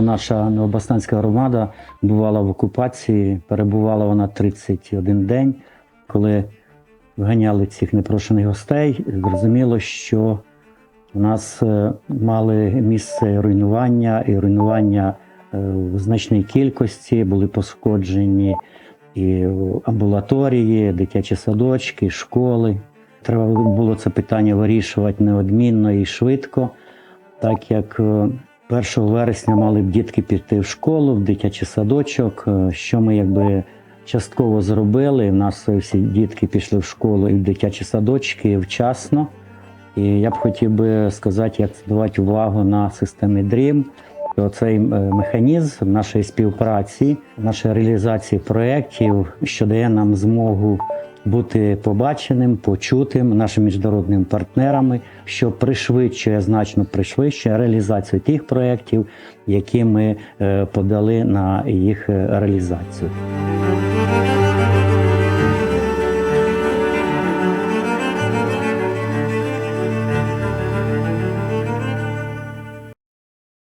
Наша Новобастанська громада бувала в окупації, перебувала вона 31 день. Коли вганяли цих непрошених гостей, зрозуміло, що у нас е, мали місце руйнування і руйнування е, в значній кількості, були пошкоджені і амбулаторії, дитячі садочки, школи. Треба було це питання вирішувати неодмінно і швидко, так як е, 1 вересня мали б дітки піти в школу, в дитячий садочок, е, що ми якби частково зробили. У нас всі дітки пішли в школу і в дитячі садочки вчасно. І я б хотів би сказати, як акцентувати увагу на системі DREAM. Цей е, механізм нашої співпраці, нашої реалізації проєктів, що дає нам змогу бути побаченим, почутим нашими міжнародними партнерами, що пришвидшує, значно пришвидшує реалізацію тих проєктів, які ми е, подали на їх е, реалізацію.